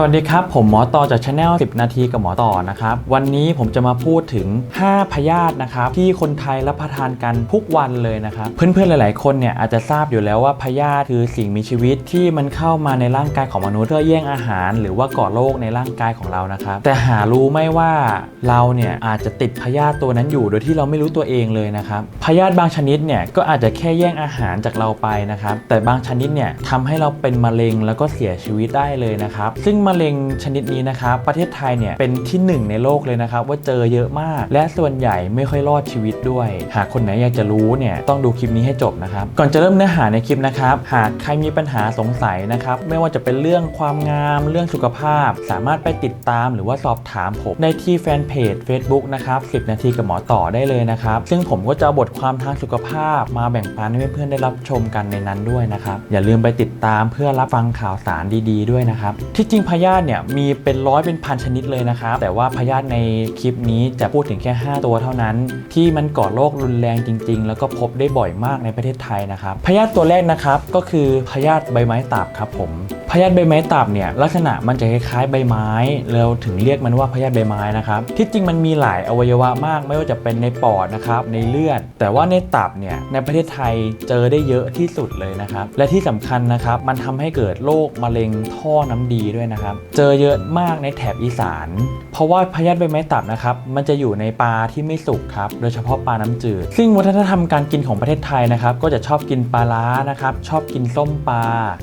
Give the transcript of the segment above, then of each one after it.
สวัสดีครับ ผมหมอต่อจากช anel 10 นาทีกับหมอต่อนะครับ วันนี้ผมจะมาพูดถึง 5 พยาธินะครับ ที่คนไทยรับประทานกันทุกวันเลยนะครับ เพื่อนๆ หลาย ๆ คนเนี่ยอาจจะทราบอยู่แล้วว่าพยาธิคือสิ่งมีชีวิตที่มันเข้ามาในร่างกายของมนุษย์เพื่อแย่งอาหาร หรือว่าก่อโรคในร่างกายของเรานะครับ แต่หารู้ไม่ว่าเราเนี่ยอาจจะติดพยาธิตัวนั้นอยู่โดยที่เราไม่รู้ตัวเองเลยนะครับพยาธิบางชนิดเนี่ยก็อาจจะแค่แย่งอาหารจากเราไปนะครับแต่บางชนิดเนี่ยทำให้เราเป็นมะเร็งแล้วก็เสียชีวิตได้เลยนะครับซึ่งมะเร็งชนิดนี้นะครับประเทศไทยเนี่ยเป็นที่หนึ่งในโลกเลยนะครับว่าเจอเยอะมาก และส่วนใหญ่ไม่ค่อยรอดชีวิตด้วย หากคนไหนอยากจะรู้เนี่ยต้องดูคลิปนี้ให้จบนะครับก่อนจะเริ่มเนื้อหาในคลิปนะครับหากใครมีปัญหาสงสัยนะครับไม่ว่าจะเป็นเรื่องความงามเรื่องสุขภาพ สามารถไปติดตามหรือว่าสอบถามผมได้ที่แฟนเพจ Facebook นะครับ10 นาทีกับหมอต่อได้เลยนะครับซึ่งผมก็จะเอาบทความทางสุขภาพ มาแบ่งปันให้เพื่อนๆได้รับชมกันในนั้นด้วยนะครับอย่าลืมไปติดตามเพื่อรับฟังข่าวสารดี ๆ ด้วยนะครับที่จริงพยยาธิเนี่ยมีเป็นร้อยเป็นพันชนิดเลยนะครับ แต่ว่าพยาธิในคลิปนี้จะพูดถึงแค่ 5 ตัวเท่านั้น ที่มันก่อโรครุนแรงจริง ๆ แล้วก็พบได้บ่อยมากในประเทศไทยนะครับพยาธิตัวแรกนะครับก็คือพยาธิใบไม้ตับครับผมพยาธิใบไม้ตับเนี่ยลักษณะมันจะคล้ายๆใบไม้เราถึงเรียกมันว่าพยาธิใบไม้นะครับที่จริงมันมีหลายอวัยวะมาก ไม่ว่าจะเป็นในปอดนะครับในเลือด แต่ว่าในตับเนี่ยในประเทศไทยเจอได้เยอะที่สุดเลยนะครับและที่สำคัญนะครับมันทำให้เกิดโรคมะเร็งท่อน้ำดีด้วยนะครับ เจอเยอะมากในแถบอีสาน เพราะว่าพยาธิใบไม้ตับนะครับ มันจะอยู่ในปลาที่ไม่สุกครับ โดยเฉพาะปลาน้ำจืด ซึ่งวัฒนธรรมการกินของประเทศไทยนะครับ ก็จะชอบกินปลาล้านะครับ ชอบกินส้มปลา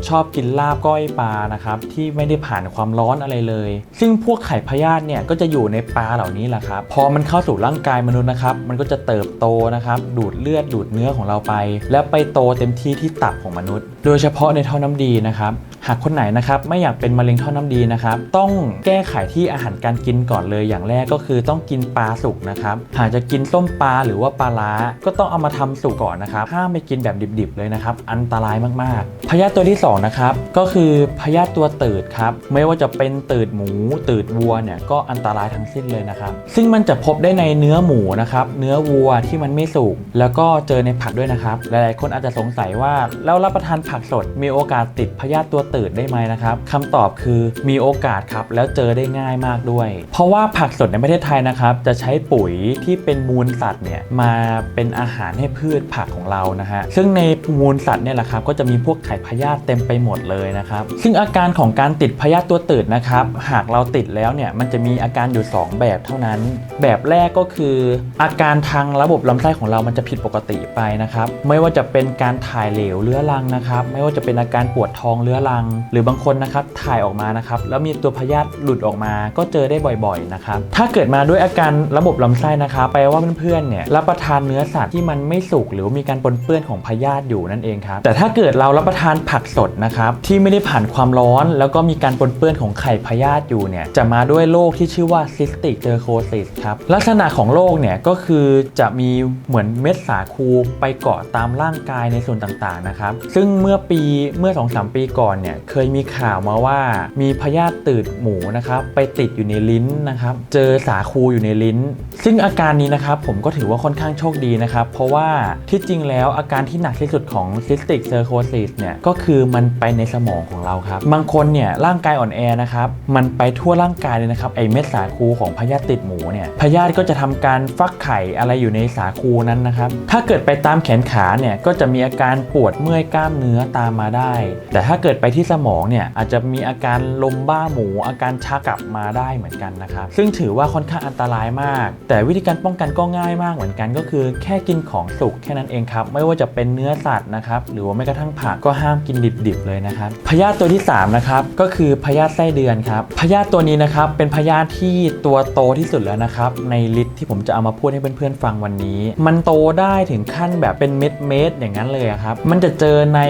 ชอบกินลาบก้อยปลานะครับ ที่ไม่ได้ผ่านความร้อนอะไรเลย ซึ่งพวกไข่พยาธิเนี่ยก็จะอยู่ในปลาเหล่านี้แหละครับ พอมันเข้าสู่ร่างกายมนุษย์นะครับ มันก็จะเติบโตนะครับ ดูดเลือดดูดเนื้อของเราไป แล้วไปโตเต็มที่ที่ตับของมนุษย์ โดยเฉพาะในท่อน้ำดีนะครับ หากคนไหนนะครับไม่อยากเป็นมะเร็งท่อน้ำดีนะครับต้องแก้ไขที่อาหารการกินก่อนเลยอย่างแรกก็คือต้องกินปลาสุกนะครับหากจะกินส้มปลาหรือว่าปลาล้าก็ต้องเอามาทำสุกก่อนนะครับห้ามไปกินแบบดิบๆเลยนะครับอันตรายมากๆพยาธิตัวที่สองนะครับก็คือพยาธิตัวตืดครับไม่ว่าจะเป็นตืดหมูตืดวัวเนี่ยก็อันตรายทั้งสิ้นเลยนะครับ ซึ่งมันจะพบได้ในเนื้อหมูนะครับเนื้อวัวที่มันไม่สุกแล้วก็เจอในผักด้วยนะครับหลายๆคนอาจจะสงสัยว่าแล้วรับประทานผักสดมีโอกาสติดพยาธิตัวตืดได้ไหมนะครับคำตอบคือมีโอกาสครับแล้วเจอได้ง่ายมากด้วย เพราะว่าผักสดในประเทศไทยนะครับจะใช้ปุ๋ยที่เป็นมูลสัตว์เนี่ยมาเป็นอาหารให้พืชผักของเรานะฮะซึ่งในมูลสัตว์เนี่ยแหละครับก็จะมีพวกไข่พยาธิเต็มไปหมดเลยนะครับซึ่งอาการของการติดพยาธิตัวตืดนะครับหากเราติดแล้วเนี่ยมันจะมีอาการอยู่ 2 แบบเท่านั้น แบบแรกก็คือ อาการทางระบบลำไส้ของเรามันจะผิดปกติไปนะครับไม่ว่าจะเป็นการถ่ายเหลวเรื้อรังนะครับไม่ว่าจะเป็นอาการปวดท้องเรื้อรังหรือบางคนนะครับถ่ายออกมานะครับแล้วมีตัวพยาธิหลุดออกมา ก็เจอได้บ่อยๆนะครับถ้าเกิดมาด้วยอาการระบบลำไส้นะครับแปลว่าเพื่อนๆเนี่ยรับประทานเนื้อสัตว์ที่มันไม่สุกหรือมีการปนเปื้อนของพยาธิอยู่นั่นเองครับแต่ถ้าเกิดเรารับประทานผักสดนะครับที่ไม่ได้ผ่านความร้อน แล้วก็มีการปนเปื้อนของไข่พยาธิอยู่เนี่ยจะมาด้วยโรคที่ชื่อว่าซิสติกเจอโคซิสครับลักษณะของโรคเนี่ยก็คือจะมีเหมือนเม็ดสาคูไปเกาะตามร่างกายในส่วนต่างๆนะครับซึ่งเมื่อปีเมื่อ 2-3 ปีก่อนเนี่ยเคยมีข่าวมาว่า มีพยาธิตืดหมูนะครับไปติดอยู่ในลิ้นนะครับ เจอสาคูอยู่ในลิ้น ซึ่งอาการนี้นะครับผมก็ถือว่าค่อนข้างโชคดีนะครับ เพราะว่าที่จริงแล้วอาการที่หนักที่สุดของซิสติกเซอร์โคซิสเนี่ยก็คือมันไปในสมองของเราครับบางคนเนี่ยร่างกายอ่อนแอนะครับมันไปทั่วร่างกายเลยนะครับไอเม็ดสาคูของพยาธิติดหมูเนี่ยพยาธิก็จะทำการฟักไข่อะไรอยู่ในสาคูนั้นนะครับ ถ้าเกิดไปตามแขนขาเนี่ยก็จะมีอาการปวดเมื่อยกล้ามเนื้อตามมาได้ แต่ถ้าเกิดไปที่สมองเนี่ยอาจจะมีอาการลมบ้าหมู อาการชักกลับมาได้เหมือนกันนะครับซึ่งถือว่าค่อนข้างอันตรายมาก แต่วิธีการป้องกันก็ง่ายมากเหมือนกัน ก็คือแค่กินของสุกแค่นั้นเองครับไม่ว่าจะเป็นเนื้อสัตว์นะครับหรือว่าแม้กระทั่งผักก็ห้ามกินดิบๆเลยนะครับพยาธิตัวที่3นะครับก็คือพยาธิไส้เดือนครับพยาธิตัวนี้นะครับเป็นพยาธิที่ตัวโตที่สุดแล้วนะครับในลิสต์ที่ผมจะเอามาพูดให้เพื่อนๆฟังวันนี้ มันโตได้ถึงขั้นแบบเป็นเม็ดๆอย่างนั้นเลยครับมันจะเจอใน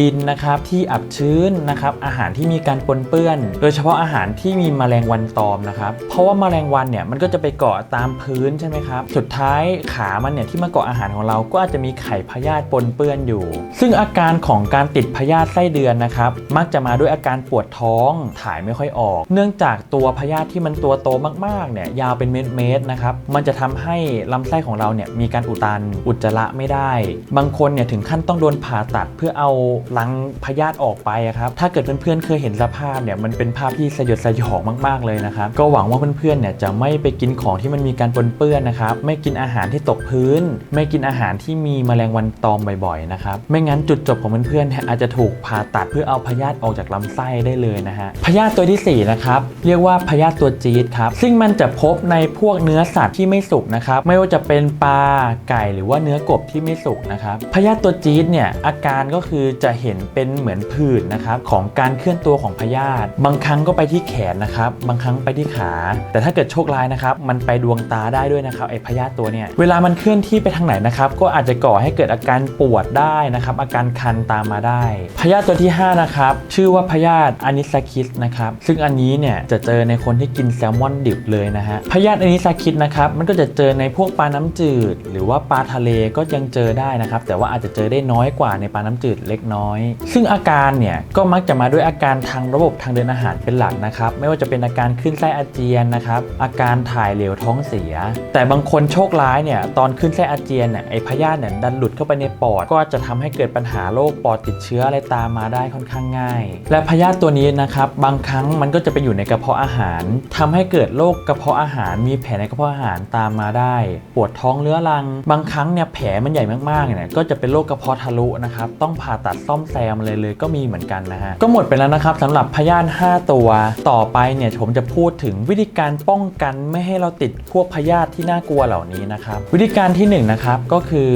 ดินนะครับที่อับชื้นนะครับอาหารที่มีการปนเปื้อน โดยเฉพาะอาหารที่มีแมลงวันตอมนะครับเพราะว่าแมลงวันเนี่ยมันก็จะไปเกาะตามพื้นใช่ไหมครับสุดท้ายขามันเนี่ยที่มาเกาะอาหารของเราก็อาจจะมีไข่พยาธิปนเปื้อนอยู่ ซึ่งอาการของการติดพยาธิไส้เดือนนะครับมักจะมาด้วยอาการปวดท้องถ่ายไม่ค่อยออก เนื่องจากตัวพยาธิที่มันตัวโตมากๆเนี่ยยาวเป็นเม็ดๆนะครับมันจะทำให้ลำไส้ของเราเนี่ยมีการอุดตันอุจจาระไม่ได้ บางคนเนี่ยถึงขั้นต้องโดนผ่าตัดเพื่อเอารังพยาธิออกไปนะครับถ้าเกิดเพื่อนๆเคยเห็นสภาพเนี่ยมันเป็นภาพที่สยดสยองมากๆเลยนะครับก็หวังว่าเพื่อนๆเนี่ยจะไม่ไปกินของที่มันมีการปนเปื้อนนะครับไม่กินอาหารที่ตกพื้น ไม่กินอาหารที่มีแมลงวันตอมบ่อยๆนะครับไม่งั้นจุดจบของเพื่อนๆเนี่ยอาจจะถูกผ่าตัดเพื่อเอาพยาธิออกจากลำไส้ได้เลยนะฮะพยาธิตัวที่สี่นะครับเรียกว่าพยาธิตัวจี๊ดครับซึ่งมันจะพบในพวกเนื้อสัตว์ที่ไม่สุกนะครับไม่ว่าจะเป็นปลาไก่หรือว่าเนื้อกบที่ไม่สุกนะครับพยาธิตัวจี๊ดเนี่ยอาการก็คือจะเห็นเป็นเหมือนผื่นนะครับของการเคลื่อนตัวของพยาธิบางครั้งก็ไปที่แขนนะครับบางครั้งไปที่ขา แต่ถ้าเกิดโชคร้ายนะครับมันไปดวงตาได้ด้วยนะครับไอพยาธิตัวเนี่ยเวลามันเคลื่อนที่ไปทางไหนนะครับก็อาจจะก่อให้เกิดอาการปวดได้นะครับอาการคันตามมาได้ พยาธิตัวที่5นะครับชื่อว่าพยาธิอานิสคิสนะครับซึ่งอันนี้เนี่ยจะเจอในคนที่กินแซลมอนดิบเลยนะฮะพยาธิอานิสคิสนะครับมันก็จะเจอในพวกปลาน้ำจืด หรือว่าปลาทะเลก็ยังเจอได้นะครับแต่ว่าอาจจะเจอได้น้อยกว่าในปลาน้ำจืดเล็กน้อย ซึ่งอาการเนี่ยก็มักจะมาด้วยอาการทางระบบทางเดินอาหารเป็นหลักนะครับ ไม่ว่าจะเป็นอาการขึ้นไส้อาเจียนนะครับ อาการถ่ายเหลวท้องเสีย แต่บางคนโชคร้ายเนี่ยตอนขึ้นไส้อาเจียนเนี่ยไอพยาธิเนี่ยดันหลุดเข้าไปในปอด ก็จะทำให้เกิดปัญหาโรคปอดติดเชื้ออะไรตามมาได้ค่อนข้างง่าย และพยาธิตัวนี้นะครับบางครั้งมันก็จะไปอยู่ในกระเพาะอาหารทำให้เกิดโรคกระเพาะอาหาร มีแผลในกระเพาะอาหารตามมาได้ ปวดท้องเรื้อรัง บางครั้งเนี่ยแผลมันใหญ่มากๆเนี่ยก็จะเป็นโรคกระเพาะทะลุนะครับต้องผ่าตัดซ่อมแซมเลยเลยก็มีเหมือนกันนะฮะ ก็หมดไปแล้วนะครับสำหรับพยาธิ5ตัว ต่อไปเนี่ยผมจะพูดถึงวิธีการป้องกันไม่ให้เราติดพวกพยาธิที่น่ากลัวเหล่านี้นะครับ วิธีการที่หนึ่งนะครับก็คือ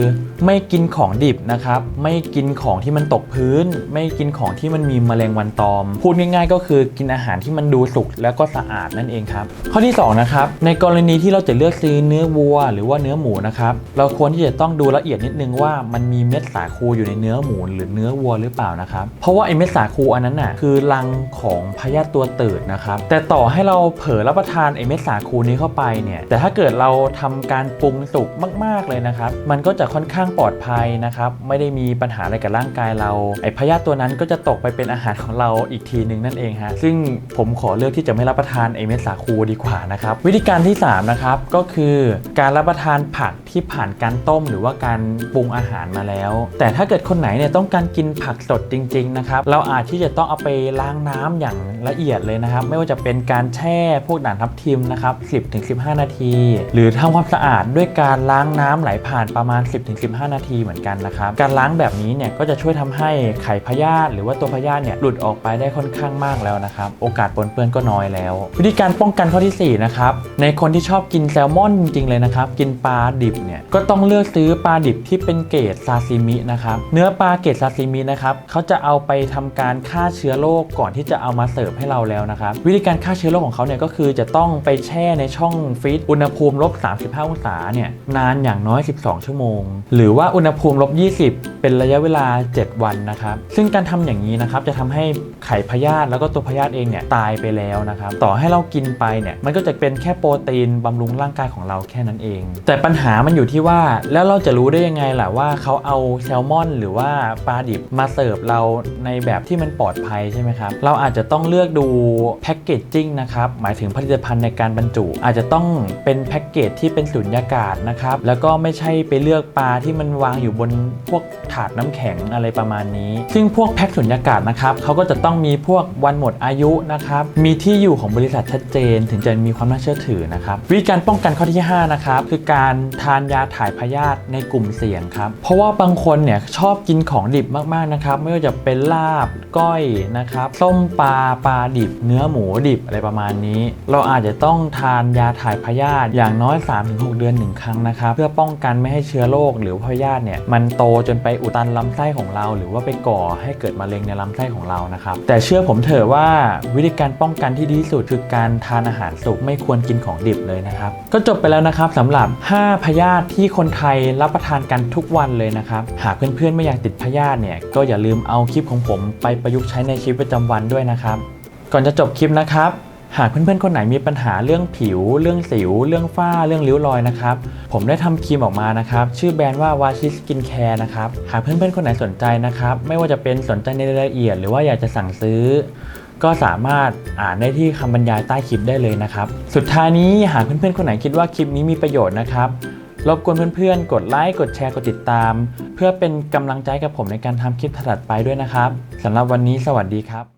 ไม่กินของดิบนะครับ ไม่กินของที่มันตกพื้น ไม่กินของที่มันมีมแมลงวันตอม พูดง่ายๆ ก็คือกินอาหารที่มันดูสุกแล้วก็สะอาดนั่นเองครับ ข้อที่สองนะครับในกรณีที่เราจะเลือกซื้อเนื้อวัว หรือว่าเนื้อหมูนะครับเราควรที่จะต้องดูละเอียดนิดนึงว่ามันมีเม็ดสาคูอยู่ในเนื้อหมูหรือเนื้อวัวหรือเปล่านะครับเพราะว่าไอ้เม็ดสาาคูอันนั้นน่ะคือรังของพยาธิตัวตืดนะครับ แต่ต่อให้เราเผลอรับประทานไอเม็ดสาคูนี้เข้าไปเนี่ย แต่ถ้าเกิดเราทำการปรุงสุกมาก ๆเลยนะครับ มันก็จะค่อนข้างปลอดภัยนะครับ ไม่ได้มีปัญหาอะไรกับร่างกายเรา ไอพยาธิตัวนั้นก็จะตกไปเป็นอาหารของเราอีกทีหนึ่งนั่นเองฮะ ซึ่งผมขอเลือกที่จะไม่รับประทานไอเม็ดสาคูดีกว่านะครับ วิธีการที่สามนะครับก็คือการรับประทานผักที่ผ่านการต้มหรือว่าการปรุงอาหารมาแล้ว แต่ถ้าเกิดคนไหนเนี่ยต้องการกินผักสดจริงๆนะครับเราอาจที่จะต้องเอาไปล้างน้ำอย่างละเอียดเลยนะครับ ไม่ว่าจะเป็นการแช่พวกด่างทับทิมนะครับ10-15 นาที หรือทำความสะอาดด้วยการล้างน้ำไหลผ่านประมาณ 10-15 นาทีเหมือนกันนะครับ การล้างแบบนี้เนี่ยก็จะช่วยทำให้ไข่พยาธิหรือว่าตัวพยาธิเนี่ยหลุดออกไปได้ค่อนข้างมากแล้วนะครับ โอกาสปนเปื้อนก็น้อยแล้ว วิธีการป้องกันข้อที่สี่นะครับ ในคนที่ชอบกินแซลมอนจริงๆเลยนะครับ กินปลาดิบเนี่ยก็ต้องเลือกซื้อปลาดิบที่เป็นเกรดซาซิมินะครับ เนื้อปลาเกรดซาซิมินะครับเขาจะเอาไปทำการการฆ่าเชื้อโรคก่อนที่จะเอามาเสิร์ฟให้เราแล้วนะครับวิธีการฆ่าเชื้อโรคของเขาเนี่ยก็คือจะต้องไปแช่ในช่องฟรีซอุณหภูมิลบ35องศาเนี่ยนานอย่างน้อย 12 ชั่วโมง หรือว่าอุณหภูมิลบ20 เป็นระยะเวลา 7 วันนะครับซึ่งการทำอย่างนี้นะครับจะทำให้ไข่พยาธิแล้วก็ตัวพยาธิเองเนี่ยตายไปแล้วนะครับต่อให้เรากินไปเนี่ยมันก็จะเป็นแค่โปรตีนบำรุงร่างกายของเราแค่นั้นเอง แต่ปัญหามันอยู่ที่ว่าแล้วเราจะรู้ได้ยังไงล่ะว่าเขาเอาแซลมอน หรือว่าปลาดิบมาเสิร์ฟเราในแบบที่ที่มันปลอดภัยใช่ไหมครับ เราอาจจะต้องเลือกดูแพ็กเกจจิ้งนะครับ หมายถึงผลิตภัณฑ์ในการบรรจุ อาจจะต้องเป็นแพ็กเกจที่เป็นสุญญากาศนะครับ แล้วก็ไม่ใช่ไปเลือกปลาที่มันวางอยู่บนพวกถาดน้ำแข็งอะไรประมาณนี้ ซึ่งพวกแพ็กสุญญากาศนะครับเขาก็จะต้องมีพวกวันหมดอายุนะครับ มีที่อยู่ของบริษัทชัดเจน ถึงจะมีความน่าเชื่อถือนะครับ วิธีการป้องกันข้อที่5นะครับคือการทานยาถ่ายพยาธิในกลุ่มเสี่ยงครับ เพราะว่าบางคนเนี่ยชอบกินของดิบมากๆนะครับ ไม่ว่าจะเป็นลาบก้อยนะครับส้มปลาปลาดิบ เนื้อหมูดิบอะไรประมาณนี้ เราอาจจะต้องทานยาถ่ายพยาธิอย่างน้อย 3-6 เดือนหนึ่งครั้งนะครับเพื่อป้องกันไม่ให้เชื้อโรคหรือพยาธิเนี่ยมันโตจนไปอุดตันลำไส้ของเรา หรือว่าไปก่อให้เกิดมะเร็งในลำไส้ของเรานะครับแต่เชื่อผมเถอะว่าวิธีการป้องกันที่ดีที่สุดคือการทานอาหารสุกไม่ควรกินของดิบเลยนะครับก็จบไปแล้วนะครับสำหรับ 5 พยาธิที่คนไทยรับประทานกันทุกวันเลยนะครับหากเพื่อนๆไม่อยากติดพยาธิเนี่ยก็อย่าลืมเอาคลิปของผมไปประยุกต์ใช้ในชีวิตประจำวันด้วยนะครับ ก่อนจะจบคลิปนะครับ หากเพื่อนๆคนไหนมีปัญหาเรื่องผิว เรื่องสิว เรื่องฝ้า เรื่องริ้วรอยนะครับ ผมได้ทำครีมออกมานะครับ ชื่อแบรนด์ว่าวาชิสกินแคร์นะครับ หากเพื่อนๆคนไหนสนใจนะครับ ไม่ว่าจะเป็นสนใจในรายละเอียด หรือว่าอยากจะสั่งซื้อก็สามารถอ่านได้ที่คำบรรยายใต้คลิปได้เลยนะครับ สุดท้ายนี้หากเพื่อนๆคนไหนคิดว่าคลิปนี้มีประโยชน์นะครับ รบกวนเพื่อนๆ กดไลค์กดแชร์กดติดตาม เพื่อเป็นกำลังใจกับผมในการทำคลิปถัดไปด้วยนะครับสำหรับวันนี้สวัสดีครับ